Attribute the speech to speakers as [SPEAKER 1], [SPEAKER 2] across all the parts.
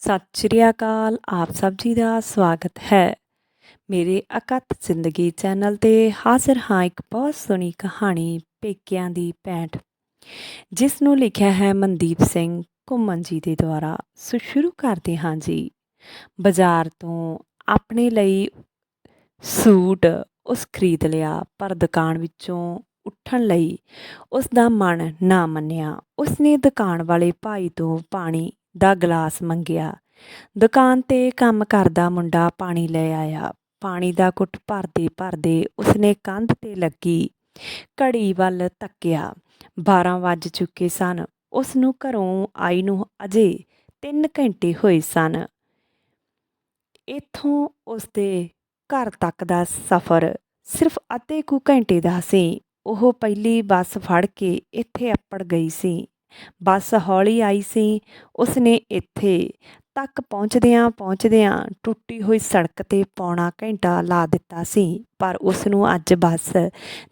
[SPEAKER 1] ਸਤਿ ਸ਼੍ਰੀ ਅਕਾਲ, ਆਪ ਸਭ ਜੀ ਦਾ ਸਵਾਗਤ ਹੈ। ਮੇਰੇ ਅਕਤ ਜ਼ਿੰਦਗੀ ਚੈਨਲ ਤੇ ਹਾਜ਼ਰ ਹਾਂ ਇੱਕ ਬਹੁਤ ਸੋਹਣੀ ਕਹਾਣੀ ਪੇਕਿਆਂ ਦੀ ਪੈਂਟ ਜਿਸ ਨੂੰ ਲਿਖਿਆ ਹੈ ਮਨਦੀਪ ਸਿੰਘ ਘੁੰਮਣ ਜੀ ਦੇ ਦੁਆਰਾ। ਸੋ ਸ਼ੁਰੂ ਕਰਦੇ ਹਾਂ ਜੀ। ਬਾਜ਼ਾਰ ਤੋਂ ਆਪਣੇ ਲਈ ਸੂਟ ਉਸ ਖਰੀਦ ਲਿਆ, ਪਰ ਦੁਕਾਨ ਵਿੱਚੋਂ ਉੱਠਣ ਲਈ ਉਸ ਦਾ ਮਨ ਨਾ ਮੰਨਿਆ। ਉਸ ਨੇ ਦੁਕਾਨ ਵਾਲੇ ਭਾਈ ਤੋਂ ਪਾਣੀ ਦਾ ਗਲਾਸ ਮੰਗਿਆ। ਦੁਕਾਨ ਤੇ ਕੰਮ ਕਰਦਾ ਮੁੰਡਾ ਪਾਣੀ ਲੈ ਆਇਆ। ਪਾਣੀ ਦਾ ਘੁੱਟ ਭਰਦੇ ਭਰਦੇ ਉਸਨੇ ਕੰਧ ਤੇ ਲੱਗੀ। ਘੜੀ ਵੱਲ ਤੱਕਿਆ। 12 ਵੱਜ ਚੁੱਕੇ ਸਨ। ਉਸ ਨੂੰ ਘਰੋਂ ਆਈ ਨੂੰ ਅਜੇ 3 ਘੰਟੇ ਹੋਏ ਸਨ। ਇੱਥੋਂ ਉਸਦੇ ਘਰ ਤੱਕ ਦਾ ਸਫ਼ਰ ਸਿਰਫ ਅੱਧੇ ਕੁ ਘੰਟੇ ਦਾ ਸੀ। ਉਹ ਪਹਿਲੀ ਬੱਸ ਫੜ ਕੇ ਇੱਥੇ ਅੱਪੜ ਗਈ ਸੀ। ਬੱਸ ਹੌਲੀ ਆਈ ਸੀ। ਉਸਨੇ ਇੱਥੇ ਤੱਕ ਪਹੁੰਚਦਿਆਂ ਪਹੁੰਚਦਿਆਂ ਟੁੱਟੀ ਹੋਈ ਸੜਕ ਤੇ ਪੌਣਾ ਘੰਟਾ ਲਾ ਦਿੱਤਾ ਸੀ, ਪਰ ਉਸ ਨੂੰ ਅੱਜ ਬੱਸ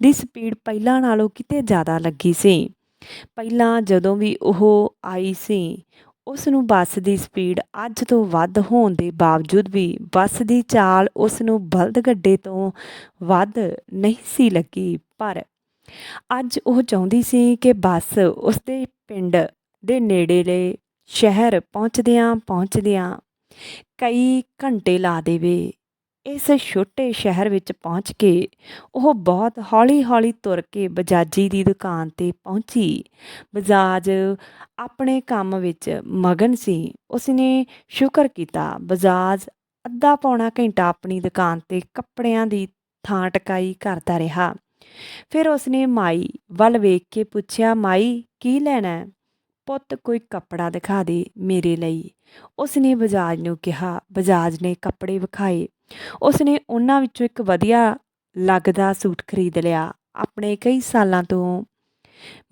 [SPEAKER 1] ਦੀ ਸਪੀਡ ਪਹਿਲਾਂ ਨਾਲੋਂ ਕਿਤੇ ਜ਼ਿਆਦਾ ਲੱਗੀ ਸੀ। ਪਹਿਲਾਂ ਜਦੋਂ ਵੀ ਉਹ ਆਈ ਸੀ ਉਸ ਨੂੰ ਬੱਸ ਦੀ ਸਪੀਡ ਅੱਜ ਤੋਂ ਵੱਧ ਹੋਣ ਦੇ ਬਾਵਜੂਦ ਵੀ ਬੱਸ ਦੀ ਚਾਲ ਉਸ ਨੂੰ ਬਲਦ ਗੱਡੇ ਤੋਂ ਵੱਧ ਨਹੀਂ ਸੀ ਲੱਗੀ, ਪਰ ਅੱਜ ਉਹ ਚਾਹੁੰਦੀ ਸੀ ਕਿ ਬੱਸ ਉਸਦੇ ਪਿੰਡ ਦੇ ਨੇੜੇਲੇ ਸ਼ਹਿਰ ਪਹੁੰਚਦਿਆਂ ਪਹੁੰਚਦਿਆਂ ਕਈ ਘੰਟੇ ਲਾ ਦੇਵੇ। ਇਸ ਛੋਟੇ ਸ਼ਹਿਰ ਵਿੱਚ ਪਹੁੰਚ ਕੇ ਉਹ ਬਹੁਤ ਹੌਲੀ-ਹੌਲੀ ਤੁਰ ਕੇ ਬਜਾਜੀ ਦੀ ਦੁਕਾਨ ਤੇ ਪਹੁੰਚੀ। ਬਜਾਜ ਆਪਣੇ ਕੰਮ ਵਿੱਚ ਮਗਨ ਸੀ। ਉਸਨੇ ਸ਼ੁਕਰ ਕੀਤਾ। ਬਜਾਜ ਅੱਧਾ ਪੌਣਾ ਘੰਟਾ ਆਪਣੀ ਦੁਕਾਨ ਤੇ ਕੱਪੜਿਆਂ ਦੀ ਥਾਂ ਟਕਾਈ ਕਰਦਾ ਰਿਹਾ। ਫਿਰ ਉਸਨੇ ਮਾਈ ਵੱਲ ਵੇਖ ਕੇ ਪੁੱਛਿਆ, ਮਾਈ, ਕੀ ਲੈਣਾ ਪੁੱਤ ਕੋਈ ਕੱਪੜਾ ਦਿਖਾ ਦੇ ਮੇਰੇ ਲਈ। ਉਸਨੇ ਬਜਾਜ ਨੂੰ ਕਿਹਾ, ਬਜਾਜ ਨੇ ਕੱਪੜੇ ਵਿਖਾਏ। ਉਸਨੇ ਉਹਨਾਂ ਵਿੱਚੋਂ ਇੱਕ ਵਧੀਆ ਲੱਗਦਾ ਸੂਟ ਖਰੀਦ ਲਿਆ। ਆਪਣੇ ਕਈ ਸਾਲਾਂ ਤੋਂ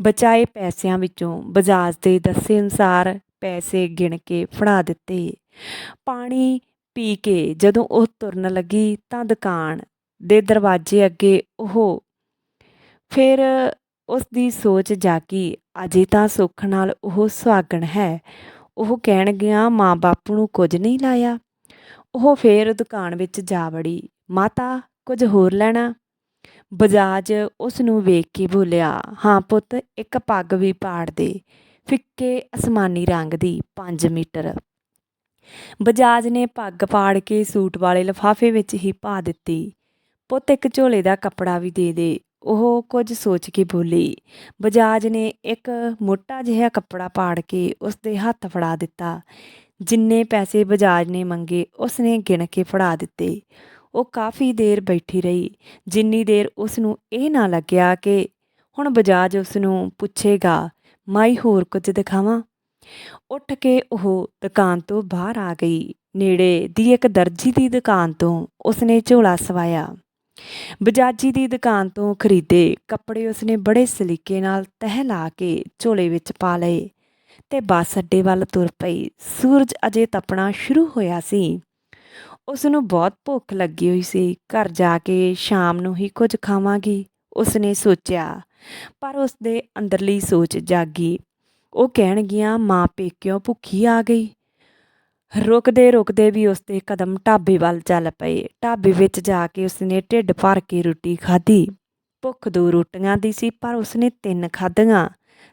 [SPEAKER 1] ਬਚਾਏ ਪੈਸਿਆਂ ਵਿੱਚੋਂ ਬਜਾਜ ਦੇ ਦੱਸੇ ਅਨੁਸਾਰ ਪੈਸੇ ਗਿਣ ਕੇ ਫੜਾ ਦਿੱਤੇ। ਪਾਣੀ ਪੀ ਕੇ ਜਦੋਂ ਉਹ ਤੁਰਨ ਲੱਗੀ ਤਾਂ ਦੁਕਾਨ ਦੇ ਦਰਵਾਜ਼ੇ ਅੱਗੇ ਉਹ ਫਿਰ ਉਸ ਦੀ ਸੋਚ ਜਾਗੀ, ਅਜੇ ਤਾਂ ਸੁੱਖ ਨਾਲ ਉਹ ਸੁਹਾਗਣ ਹੈ। ਉਹ ਕਹਿਣ ਗਿਆ, ਮਾਂ ਬਾਪ ਨੂੰ ਕੁਝ ਨਹੀਂ ਲਾਇਆ। ਉਹ ਫੇਰ ਦੁਕਾਨ ਵਿੱਚ ਜਾ ਵੜੀ, ਮਾਤਾ, ਕੁਝ ਹੋਰ ਲੈਣਾ? ਬਜਾਜ ਉਸ ਨੂੰ ਵੇਖ ਕੇ ਬੋਲਿਆ, ਹਾਂ ਪੁੱਤ, ਇੱਕ ਪੱਗ ਵੀ ਪਾੜ ਦੇ। ਫਿੱਕੇ ਅਸਮਾਨੀ ਰੰਗ ਦੀ 5 ਮੀਟਰ। ਬਜਾਜ ਨੇ ਪੱਗ ਪਾੜ ਕੇ ਸੂਟ ਵਾਲੇ ਲਿਫਾਫੇ ਵਿੱਚ ਹੀ ਪਾ ਦਿੱਤੀ। ਪੁੱਤ, ਇੱਕ ਝੋਲੇ ਦਾ ਕੱਪੜਾ ਵੀ ਦੇ ਦੇ। ਉਹ ਕੁਝ ਸੋਚ ਕੇ ਬੋਲੀ। ਬਜਾਜ ਨੇ ਇੱਕ ਮੋਟਾ ਜਿਹਾ ਕੱਪੜਾ ਪਾੜ ਕੇ ਉਸ ਦੇ ਹੱਥ ਫੜਾ ਦਿੱਤਾ। ਜਿੰਨੇ ਪੈਸੇ ਬਜਾਜ ਨੇ ਮੰਗੇ ਉਸ ਨੇ ਗਿਣ ਕੇ ਫੜਾ ਦਿੱਤੇ। ਉਹ ਕਾਫੀ ਦੇਰ ਬੈਠੀ ਰਹੀ। ਜਿੰਨੀ ਦੇਰ ਉਸ ਨੂੰ ਇਹ ਨਾ ਲੱਗਿਆ ਕਿ ਹੁਣ ਬਜਾਜ ਉਸ ਨੂੰ ਪੁੱਛੇਗਾ, ਮਾਈ, ਹੋਰ ਕੁਝ ਦਿਖਾਵਾਂ? ਉੱਠ ਕੇ ਉਹ ਦੁਕਾਨ ਤੋਂ ਬਾਹਰ ਆ ਗਈ। ਨੇੜੇ ਦੀ ਇੱਕ ਦਰਜੀ ਦੀ ਦੁਕਾਨ ਤੋਂ ਉਸਨੇ ਝੋਲਾ ਸਵਾਇਆ। ਬਜਾਜੀ ਦੀ ਦੁਕਾਨ ਤੋਂ ਖਰੀਦੇ ਕੱਪੜੇ ਉਸਨੇ ਬੜੇ ਸਲੀਕੇ ਨਾਲ ਤਹਿ ਲਾ ਕੇ ਝੋਲੇ ਵਿੱਚ ਪਾ ਲਏ ਤੇ ਬੱਸ ਅੱਡੇ ਵੱਲ ਤੁਰ ਪਈ। ਸੂਰਜ ਅਜੇ ਤਪਣਾ ਸ਼ੁਰੂ ਹੋਇਆ ਸੀ। ਉਸ ਨੂੰ ਬਹੁਤ ਭੁੱਖ ਲੱਗੀ ਹੋਈ ਸੀ। ਘਰ ਜਾ ਕੇ ਸ਼ਾਮ ਨੂੰ ਹੀ ਕੁਝ ਖਾਵਾਂਗੀ, ਉਸਨੇ ਸੋਚਿਆ, ਪਰ ਉਸ ਦੇ ਅੰਦਰਲੀ ਸੋਚ ਜਾਗੀ। ਉਹ ਕਹਿਣਗੀਆਂ ਮਾਂ, ਪੇਕਿਓ ਭੁੱਖੀ ਆ ਗਈ। ਰੁਕਦੇ ਰੁਕਦੇ ਵੀ ਉਸਦੇ ਕਦਮ ਢਾਬੇ ਵੱਲ ਚੱਲ ਪਏ। ਢਾਬੇ ਵਿੱਚ ਜਾ ਕੇ ਉਸਨੇ ਢਿੱਡ ਭਰ ਕੇ ਰੋਟੀ ਖਾਧੀ। ਭੁੱਖ ਦੋ ਰੋਟੀਆਂ ਦੀ ਸੀ, ਪਰ ਉਸਨੇ ਤਿੰਨ ਖਾਧੀਆਂ,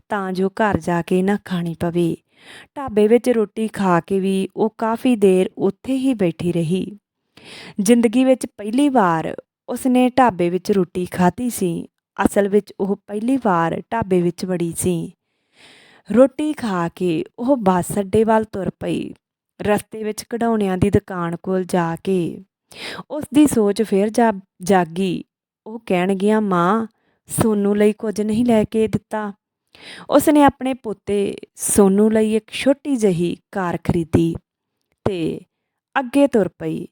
[SPEAKER 1] ਤਾਂ ਜੋ ਘਰ ਜਾ ਕੇ ਨਾ ਖਾਣੀ ਪਵੇ। ਢਾਬੇ ਵਿੱਚ ਰੋਟੀ ਖਾ ਕੇ ਵੀ ਉਹ ਕਾਫੀ ਦੇਰ ਉੱਥੇ ਹੀ ਬੈਠੀ ਰਹੀ। ਜ਼ਿੰਦਗੀ ਵਿੱਚ ਪਹਿਲੀ ਵਾਰ ਉਸਨੇ ਢਾਬੇ ਵਿੱਚ ਰੋਟੀ ਖਾਧੀ ਸੀ। ਅਸਲ ਵਿੱਚ ਉਹ ਪਹਿਲੀ ਵਾਰ ਢਾਬੇ ਵਿੱਚ ਵੜੀ ਸੀ। ਰੋਟੀ ਖਾ ਕੇ ਉਹ ਬੱਸ ਅੱਡੇ ਵੱਲ ਤੁਰ ਪਈ। ਰਸਤੇ ਵਿੱਚ ਕਢਾਉਣਿਆਂ ਦੀ ਦੁਕਾਨ ਕੋਲ ਜਾ ਕੇ ਉਸ ਦੀ ਸੋਚ ਫਿਰ ਜਾ ਜਾਗੀ। ਉਹ ਕਹਿਣਗੀਆਂ ਮਾਂ, ਸੋਨੂ ਲਈ ਕੁਝ ਨਹੀਂ ਲੈ ਕੇ ਦਿੱਤਾ। ਉਸ ਨੇ ਆਪਣੇ ਪੋਤੇ ਸੋਨੂ ਲਈ ਇੱਕ ਛੋਟੀ ਜਹੀ ਕਾਰ ਖਰੀਦੀ ਤੇ ਅੱਗੇ ਤੁਰ ਪਈ।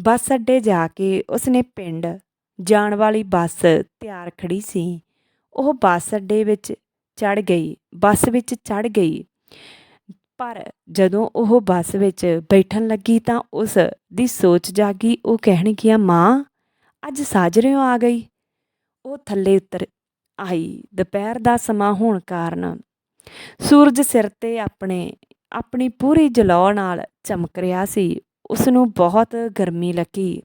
[SPEAKER 1] ਬੱਸ ਅੱਡੇ ਜਾ ਕੇ ਉਸ ਨੇ ਪਿੰਡ ਜਾਣ ਵਾਲੀ ਬੱਸ ਤਿਆਰ ਖੜੀ ਸੀ। ਉਹ ਬੱਸ ਅੱਡੇ ਵਿੱਚ ਚੜ ਗਈ, ਬੱਸ ਵਿੱਚ ਚੜ ਗਈ। ਪਰ ਜਦੋਂ ਉਹ ਬੱਸ ਵਿੱਚ ਬੈਠਣ ਲੱਗੀ ਤਾਂ ਉਸ ਦੀ ਸੋਚ ਜਾਗੀ, ਉਹ ਕਹਿਣਗੀਆਂ ਮਾਂ, ਅੱਜ ਸਾਜਰਿਓ ਆ ਗਈ। ਉਹ ਥੱਲੇ ਉਤਰ ਆਈ। ਦੁਪਹਿਰ ਦਾ ਸਮਾਂ ਹੋਣ ਕਾਰਨ ਸੂਰਜ ਸਿਰ ਤੇ ਆਪਣੇ, ਆਪਣੀ ਪੂਰੀ ਜਲੌ ਨਾਲ ਚਮਕ ਰਿਹਾ ਸੀ। ਉਸ ਨੂੰ ਬਹੁਤ ਗਰਮੀ ਲੱਗੀ।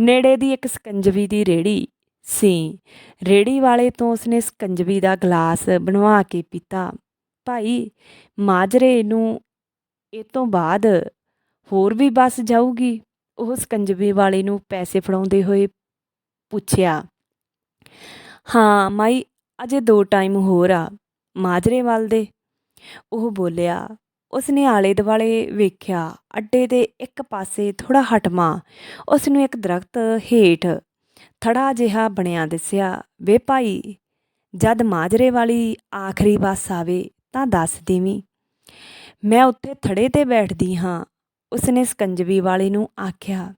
[SPEAKER 1] ਨੇੜੇ ਦੀ ਇੱਕ ਸਕੰਜਵੀ ਦੀ ਰੇੜੀ ਸੀ। ਰੇੜੀ ਵਾਲੇ ਤੋਂ ਉਸਨੇ ਸਕੰਜਵੀ ਦਾ ਗਲਾਸ ਬਣਵਾ ਕੇ ਪੀਤਾ। ਭਾਈ ਮਾਜਰੇ ਨੂੰ ਇਹ ਤੋਂ ਬਾਅਦ ਹੋਰ ਵੀ ਬੱਸ ਜਾਊਗੀ। ਉਹ ਸਕੰਜਵੇ ਵਾਲੇ ਨੂੰ ਪੈਸੇ ਫੜਾਉਂਦੇ ਹੋਏ ਪੁੱਛਿਆ, ਹਾਂ ਮਾਈ, ਅਜੇ ਦੋ ਟਾਈਮ ਹੋਰ ਆ ਮਾਜਰੇ ਵੱਲ ਦੇ। ਉਹ ਬੋਲਿਆ ਉਸਨੇ ਆਲੇ ਦੁਆਲੇ ਵੇਖਿਆ, ਅੱਡੇ ਦੇ ਇੱਕ ਪਾਸੇ ਥੋੜਾ ਹਟਵਾ ਉਸ ਨੂੰ ਇੱਕ ਦਰਖਤ ਹੇਠ ਥੜਾ ਜਿਹਾ ਬਣਿਆ ਦਿਸਿਆ। ਵੇ ਭਾਈ, ਜਦ ਮਾਜਰੇ ਵਾਲੀ ਆਖਰੀ ਬੱਸ ਆਵੇ ਤਾਂ ਦੱਸ ਦੇਵੀਂ। ਮੈਂ ਉੱਥੇ ਥੜੇ ਤੇ ਬੈਠਦੀ ਹਾਂ, ਉਸਨੇ ਸਕੰਜਵੀ ਵਾਲੇ ਨੂੰ ਆਖਿਆ,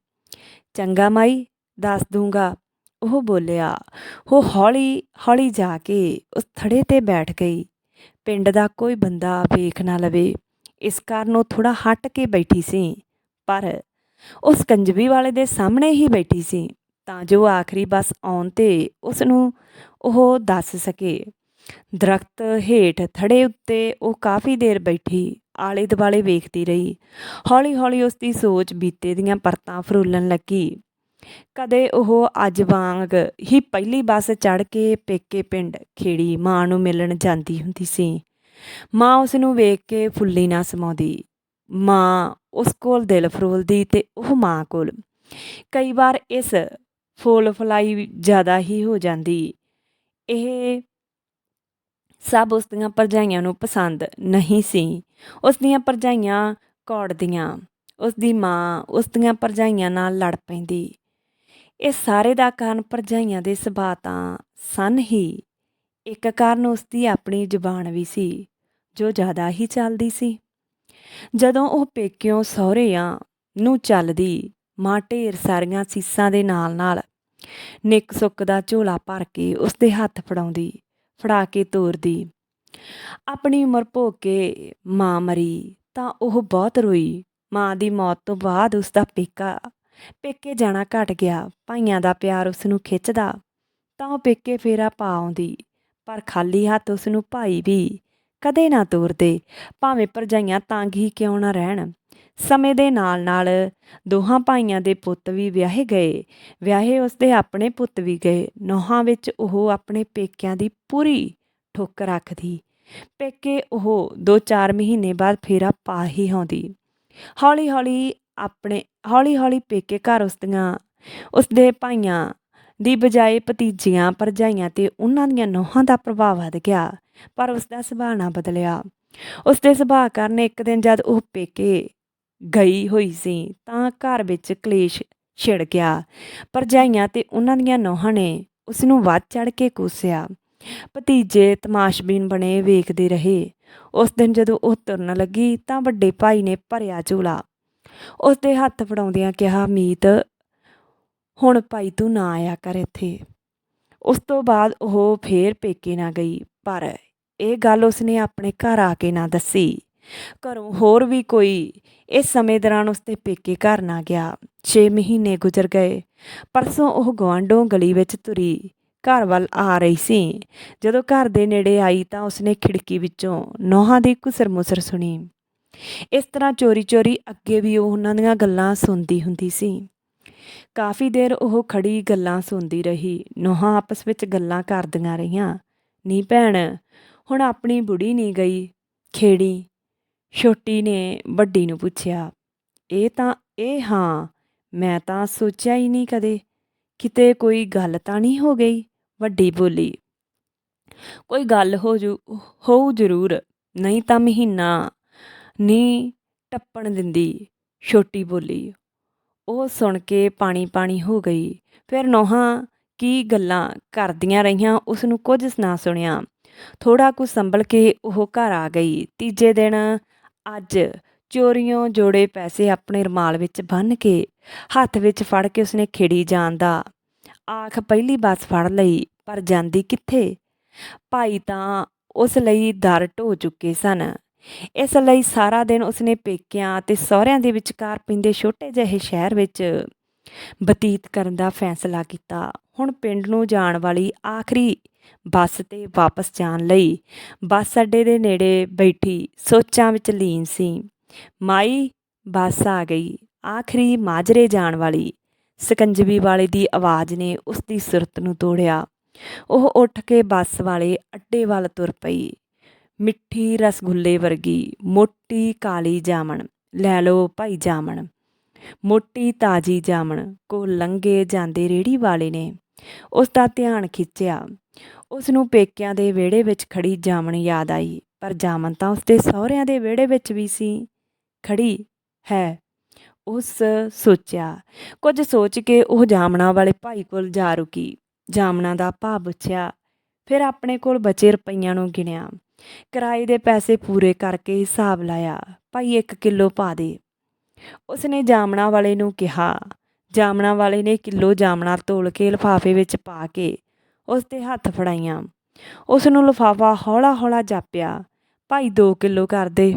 [SPEAKER 1] ਚੰਗਾ ਮਾਈ, ਦੱਸ ਦੂੰਗਾ। ਉਹ ਬੋਲਿਆ ਉਹ ਹੌਲੀ ਹੌਲੀ ਜਾ ਕੇ ਉਸ ਥੜੇ ਤੇ ਬੈਠ ਗਈ। ਪਿੰਡ ਦਾ ਕੋਈ ਬੰਦਾ ਵੇਖ ਨਾ ਲਵੇ। ਇਸ ਕਾਰਨ ਉਹ ਥੋੜਾ ਹਟ ਕੇ ਬੈਠੀ ਸੀ, ਪਰ ਉਸ ਕੰਜਵੀ ਵਾਲੇ ਦੇ ਸਾਹਮਣੇ ਹੀ ਬੈਠੀ ਸੀ। ਤਾਂ ਜੋ ਆਖਰੀ ਬੱਸ ਆਉਣ ਤੇ ਉਸ ਨੂੰ ਉਹ ਦੱਸ ਸਕੇ। ਦਰਖਤ ਹੇਠ ਥੜੇ ਉੱਤੇ ਉਹ ਕਾਫੀ ਦੇਰ ਬੈਠੀ ਆਲੇ ਦੁਆਲੇ ਵੇਖਦੀ ਰਹੀ। ਹੌਲੀ ਹੌਲੀ ਉਸ ਦੀ ਸੋਚ ਬੀਤੇ ਦੀਆਂ ਪਰਤਾਂ ਫਰੋਲਣ ਲੱਗੀ। ਕਦੇ ਉਹ ਅੱਜ ਵਾਂਗ ਹੀ ਪਹਿਲੀ ਬੱਸ ਚੜ ਕੇ ਪੇਕੇ ਪਿੰਡ ਖੇੜੀ ਮਾਂ ਨੂੰ ਮਿਲਣ ਜਾਂਦੀ ਹੁੰਦੀ ਸੀ। ਮਾਂ ਉਸ ਨੂੰ ਵੇਖ ਕੇ ਫੁੱਲੀ ਨਾ ਸਮਾਉਂਦੀ। ਮਾਂ ਉਸ ਕੋਲ ਦਿਲ ਫਰੋਲਦੀ ਤੇ ਉਹ ਮਾਂ ਕੋਲ। ਕਈ ਵਾਰ ਇਸ ਫੁੱਲ ਫਲਾਈ ਜ਼ਿਆਦਾ ਹੀ ਹੋ ਜਾਂਦੀ। ਇਹ ਸਭ ਉਸ ਦੀਆਂ ਪਰਜਾਈਆਂ ਨੂੰ ਪਸੰਦ ਨਹੀਂ ਸੀ। ਉਸ ਦੀਆਂ ਪਰਜਾਈਆਂ ਕੌੜਦੀਆਂ ਉਸ ਦੀ ਮਾਂ ਉਸ ਦੀਆਂ ਪਰਜਾਈਆਂ ਨਾਲ ਲੜ ਪੈਂਦੀ। ਇਹ ਸਾਰੇ ਦਾ ਕਾਰਨ ਪਰਜਾਈਆਂ ਦੇ ਸੁਭਾਅ ਤਾਂ ਸਨ ਹੀ। ਇੱਕ ਕਾਰਨ ਉਸ ਦੀ ਆਪਣੀ ਜ਼ੁਬਾਨ ਵੀ ਸੀ, ਜੋ ਜ਼ਿਆਦਾ ਹੀ ਚੱਲਦੀ ਸੀ। ਜਦੋਂ ਉਹ ਪੇਕਿਓ ਸਹੁਰਿਆਂ ਨੂੰ ਚੱਲਦੀ, ਮਾਂ ਢੇਰ ਸਾਰੀਆਂ ਸੀਸਾਂ ਦੇ ਨਾਲ ਨਾਲ ਨਿੱਕ ਸੁੱਕ ਦਾ ਝੋਲਾ ਭਰ ਕੇ ਉਸ ਦੇ ਹੱਥ ਫੜਾਉਂਦੀ। ਫੜਾ ਕੇ ਤੋਰਦੀ। ਆਪਣੀ ਉਮਰ ਭੋਗ ਕੇ ਮਾਂ ਮਰੀ ਤਾਂ ਉਹ ਬਹੁਤ ਰੋਈ। ਮਾਂ ਦੀ ਮੌਤ ਤੋਂ ਬਾਅਦ ਉਸ ਦਾ ਪੇਕਾ, ਪੇਕੇ ਜਾਣਾ ਘਟ ਗਿਆ। ਭਾਈਆਂ ਦਾ ਪਿਆਰ ਉਸ ਨੂੰ ਖਿੱਚਦਾ ਤਾਂ ਉਹ ਪੇਕੇ ਫੇਰਾ ਪਾ ਆਉਂਦੀ। ਪਰ ਖਾਲੀ ਹੱਥ ਉਸ ਨੂੰ ਭਾਈ ਵੀ ਕਦੇ ਨਾ ਤੋਰਦੇ। ਭਾਵੇਂ ਪਰਜਾਈਆਂ ਤੰਗ ਹੀ ਕਿਉਂ ਨਾ ਰਹਿਣ। ਸਮੇਂ ਦੇ ਨਾਲ ਨਾਲ ਦੋਹਾਂ ਭਾਈਆਂ ਦੇ ਪੁੱਤ ਵੀ ਵਿਆਹੇ ਗਏ। ਵਿਆਹੇ ਉਸਦੇ ਆਪਣੇ ਪੁੱਤ ਵੀ ਗਏ। ਨੋਹਾਂ ਵਿੱਚ ਉਹ ਆਪਣੇ ਪੇਕਿਆਂ ਦੀ ਪੂਰੀ ਠੋਕ ਰੱਖਦੀ। ਪੇਕੇ ਉਹ 2-4 ਮਹੀਨੇ ਬਾਅਦ ਫੇਰਾ ਪਾ ਹੀ ਆਉਂਦੀ। ਹੌਲੀ ਹੌਲੀ ਆਪਣੇ ਹੌਲੀ ਹੌਲੀ ਪੇਕੇ ਘਰ ਉਸਦੀਆਂ, ਉਸਦੇ ਭਾਈਆਂ ਦੀ ਬਜਾਏ ਭਤੀਜੀਆਂ, ਭਰਜਾਈਆਂ ਤੇ ਉਹਨਾਂ ਦੀਆਂ ਨੋਹਾਂ ਦਾ ਪ੍ਰਭਾਵ ਵਧ ਗਿਆ, ਪਰ ਉਸ ਦਾ ਸੁਭਾਅ ਨਾ ਬਦਲਿਆ। ਉਸ ਦੇ ਸੁਭਾਅ ਕਾਰਨ ਇੱਕ ਦਿਨ ਜਦ ਉਹ ਪੇਕੇ ਗਈ ਹੋਈ ਸੀ, ਤਾਂ ਘਰ ਵਿੱਚ ਕਲੇਸ਼ ਛਿੜ ਗਿਆ। ਭਰਜਾਈਆਂ ਤੇ ਉਹਨਾਂ ਦੀਆਂ ਨੋਹਾਂ ਨੇ ਉਸ ਨੂੰ ਵੱਧ ਚੜ ਕੇ ਕੋਸਿਆ। ਭਤੀਜੇ ਤਮਾਸ਼ਬੀਨ ਬਣੇ ਵੇਖਦੇ ਰਹੇ। ਉਸ ਦਿਨ ਜਦੋਂ ਉਹ ਤੁਰਨ ਲੱਗੀ, ਤਾਂ ਵੱਡੇ ਭਾਈ ਨੇ ਭਰਿਆ ਝੋਲਾ। ਉਸ ਦੇ ਹੱਥ ਫੜਾਉਂਦਿਆਂ ਕਿਹਾ, ਮੀਤ, ਹੁਣ ਭਾਈ ਤੂੰ ਨਾ ਆਇਆ ਕਰ ਇੱਥੇ। ਉਸ ਤੋਂ ਬਾਅਦ ਉਹ ਫੇਰ ਪੇਕੇ ਨਾ ਗਈ, ਪਰ ਇਹ ਗੱਲ ਉਸਨੇ ਆਪਣੇ ਘਰ ਆ ਕੇ ਨਾ ਦੱਸੀ। ਘਰੋਂ ਹੋਰ ਵੀ ਕੋਈ ਇਸ ਸਮੇਂ ਦੌਰਾਨ ਉਸਦੇ ਪੇਕੇ ਘਰ ਨਾ ਗਿਆ। 6 ਮਹੀਨੇ ਗੁਜ਼ਰ ਗਏ। ਪਰਸੋਂ ਉਹ ਗਵਾਂਡੋਂ ਗਲੀ ਵਿੱਚ ਤੁਰੀ ਘਰ ਵੱਲ ਆ ਰਹੀ ਸੀ। ਜਦੋਂ ਘਰ ਦੇ ਨੇੜੇ ਆਈ ਤਾਂ ਉਸਨੇ ਖਿੜਕੀ ਵਿੱਚੋਂ ਨੋਹਾਂ ਦੀ ਕੁਸਰ ਮੁਸਰ ਸੁਣੀ। ਇਸ ਤਰ੍ਹਾਂ ਚੋਰੀ-ਚੋਰੀ ਅੱਗੇ ਵੀ ਉਹ ਉਹਨਾਂ ਦੀਆਂ ਗੱਲਾਂ ਸੁਣਦੀ ਹੁੰਦੀ ਸੀ। ਕਾਫੀ ਦੇਰ ਉਹ ਖੜੀ ਗੱਲਾਂ ਸੁਣਦੀ ਰਹੀ। ਨੋਹਾਂ ਆਪਸ ਵਿੱਚ ਗੱਲਾਂ ਕਰਦੀਆਂ ਰਹੀਆਂ। ਨੀ ਭੈਣ, ਹੁਣ ਆਪਣੀ ਬੁੜੀ ਨਹੀਂ ਗਈ। ਖੇੜੀ ਛੋਟੀ ਨੇ ਵੱਡੀ ਨੂੰ ਪੁੱਛਿਆ, ਇਹ ਤਾਂ, ਇਹ ਹਾਂ, ਮੈਂ ਤਾਂ ਸੋਚਿਆ ਹੀ ਨਹੀਂ ਕਦੇ, ਕਿਤੇ ਕੋਈ ਗੱਲ ਤਾਂ ਨਹੀਂ ਹੋ ਗਈ? ਵੱਡੀ ਬੋਲੀ, ਕੋਈ ਗੱਲ ਹੋ ਜੂ, ਹੋਊ ਜ਼ਰੂਰ, ਨਹੀਂ ਤਾਂ ਮਹੀਨਾ ਨਹੀਂ ਟੱਪਣ ਦਿੰਦੀ, ਛੋਟੀ ਬੋਲੀ। ਉਹ ਸੁਣ ਕੇ ਪਾਣੀ ਪਾਣੀ ਹੋ ਗਈ, ਫਿਰ ਨੋਹਾਂ ਕੀ ਗੱਲਾਂ ਕਰਦੀਆਂ ਰਹੀਆਂ ਉਸ ਨੂੰ ਕੁਝ ਨਾ ਸੁਣਿਆ। ਥੋੜਾ ਕੁ ਸੰਭਲ ਕੇ ਉਹ ਘਰ ਆ ਗਈ। ਤੀਜੇ ਦਿਨ ਅੱਜ ਚੋਰੀਆਂ ਜੋੜੇ ਪੈਸੇ ਆਪਣੇ ਰਮਾਲ ਵਿੱਚ ਬੰਨ ਕੇ ਹੱਥ ਵਿੱਚ ਫੜ ਕੇ ਉਸਨੇ ਖੇੜੀ ਜਾਣ ਦਾ। ਆਖ, ਪਹਿਲੀ ਬੱਸ ਫੜ ਲਈ, ਪਰ ਜਾਂਦੀ ਕਿੱਥੇ? ਭਾਈ ਤਾਂ ਉਸ ਲਈ ਦਰ ਢੋ ਚੁੱਕੇ ਸਨ। ਇਸ ਲਈ ਸਾਰਾ ਦਿਨ ਉਸਨੇ ਪੇਕਿਆਂ ਤੇ ਸਹੁਰਿਆਂ ਦੇ ਵਿਚਕਾਰ ਪਿੰਦੇ ਛੋਟੇ ਜਿਹੇ ਸ਼ਹਿਰ ਵਿੱਚ ਬਤੀਤ ਕਰਨ ਦਾ ਫੈਸਲਾ ਕੀਤਾ। ਹੁਣ ਪਿੰਡ ਨੂੰ ਜਾਣ ਵਾਲੀ ਆਖਰੀ ਬੱਸ ਤੇ ਵਾਪਸ ਜਾਣ ਲਈ। ਬੱਸ ਅੱਡੇ ਦੇ ਨੇੜੇ ਬੈਠੀ ਸੋਚਾਂ ਵਿੱਚ ਲੀਨ ਸੀ। ਮਾਈ, ਬੱਸ ਆ ਗਈ। ਆਖਰੀ ਮਾਜਰੇ ਜਾਣ ਵਾਲੀ। ਸਕੰਜਵੀ ਵਾਲੇ ਦੀ ਆਵਾਜ਼ ਨੇ ਉਸ ਦੀ ਸੁਰਤ ਨੂੰ ਤੋੜਿਆ। ਉਹ ਉੱਠ ਕੇ ਬੱਸ ਵਾਲੇ ਅੱਡੇ ਵੱਲ ਤੁਰ ਪਈ। ਮਿੱਠੀ ਰਸਗੁੱਲੇ ਵਰਗੀ ਮੋਟੀ ਕਾਲੀ ਜਾਮਣ। ਲੈ ਲਓ ਭਾਈ ਜਾਮਣ। ਮੋਟੀ ਤਾਜੀ ਜਾਮਣ। ਕੋ ਲੰਗੇ ਜਾਂਦੇ ਰੇੜੀ ਵਾਲੇ ਨੇ। ਉਸ ਦਾ ਧਿਆਨ ਖਿੱਚਿਆ। ਉਸ ਨੂੰ ਪੇਕਿਆਂ ਦੇ ਵਿਹੜੇ ਵਿੱਚ ਖੜੀ ਜਾਮਣ ਯਾਦ ਆਈ, ਪਰ ਜਾਮਣ ਤਾਂ ਉਸਦੇ ਸਹੁਰਿਆਂ ਦੇ ਵਿਹੜੇ ਵਿੱਚ ਵੀ ਸੀ। ਖੜੀ ਹੈ, ਉਸ ਸੋਚਿਆ। ਕੁਝ ਸੋਚ ਕੇ ਉਹ ਜਾਮਣਾ ਵਾਲੇ ਭਾਈ ਕੋਲ ਜਾ ਰੁਕੀ। ਜਾਮਣਾ ਦਾ ਭਾਅ ਪੁੱਛਿਆ, ਫਿਰ ਆਪਣੇ ਕੋਲ ਬਚੇ ਰੁਪਈਆਂ ਨੂੰ ਗਿਣਿਆ। ਕਿਰਾਏ ਦੇ ਪੈਸੇ ਪੂਰੇ ਕਰਕੇ ਹਿਸਾਬ ਲਾਇਆ, ਭਾਈ 1 ਕਿਲੋ ਪਾ ਦੇ। ਉਸਨੇ ਜਾਮਣਾ ਵਾਲੇ ਨੂੰ ਕਿਹਾ। ਜਾਮਣਾ ਵਾਲੇ ਨੇ ਕਿਲੋ ਜਾਮਣਾ ਤੋਲ ਕੇ ਲਿਫਾਫੇ ਵਿੱਚ ਪਾ ਕੇ ਉਸ ਦੇ ਹੱਥ ਫੜਾਈਆਂ। ਉਸ ਨੂੰ ਲਿਫਾਫਾ ਹੌਲਾ ਹੌਲਾ ਜਾਪਿਆ, ਭਾਈ 2 ਕਿਲੋ ਕਰ ਦੇ।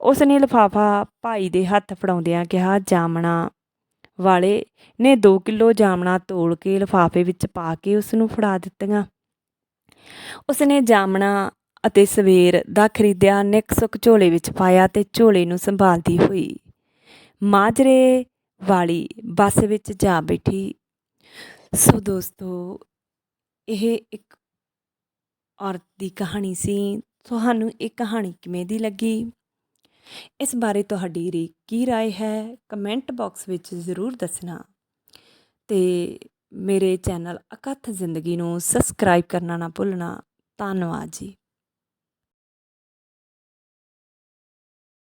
[SPEAKER 1] ਉਸ ਨੇ ਲਿਫਾਫਾ ਭਾਈ ਦੇ ਹੱਥ ਫੜਾਉਂਦਿਆਂ ਕਿਹਾ, ਜਾਮਣਾ। ਵਾਲੇ ਨੇ 2 ਕਿਲੋ ਜਾਮਣਾ ਤੋੜ ਕੇ ਲਿਫਾਫੇ ਵਿੱਚ ਪਾ ਕੇ ਉਸ ਨੂੰ ਫੜਾ ਦਿੱਤੀਆਂ। ਉਸ ਨੇ ਜਾਮਣਾ ਅਤੇ ਸਵੇਰ ਦਾ ਖਰੀਦਿਆ ਨਿੱਕ ਸੁੱਕ ਝੋਲੇ ਵਿੱਚ ਪਾਇਆ ਤੇ ਝੋਲੇ ਨੂੰ ਸੰਭਾਲਦੀ ਹੋਈ ਮਾਜਰੇ ਵਾਲੀ ਬੱਸ ਵਿੱਚ ਜਾ ਬੈਠੀ। ਸੋ ਦੋਸਤੋ ਇਹ ਇੱਕ ਔਰਤ ਦੀ ਕਹਾਣੀ ਸੀ ਤੁਹਾਨੂੰ ਇਹ ਕਹਾਣੀ ਕਿਵੇਂ ਦੀ ਲੱਗੀ ਇਸ ਬਾਰੇ ਤੁਹਾਡੀ ਰੀ ਕੀ رائے ਹੈ ਕਮੈਂਟ ਬਾਕਸ ਵਿੱਚ ਜ਼ਰੂਰ ਦੱਸਣਾ ਤੇ ਮੇਰੇ ਚੈਨਲ ਅਕਥ ਜ਼ਿੰਦਗੀ ਨੂੰ ਸਬਸਕ੍ਰਾਈਬ ਕਰਨਾ ਨਾ ਭੁੱਲਣਾ ਧੰਨਵਾਦ ਜੀ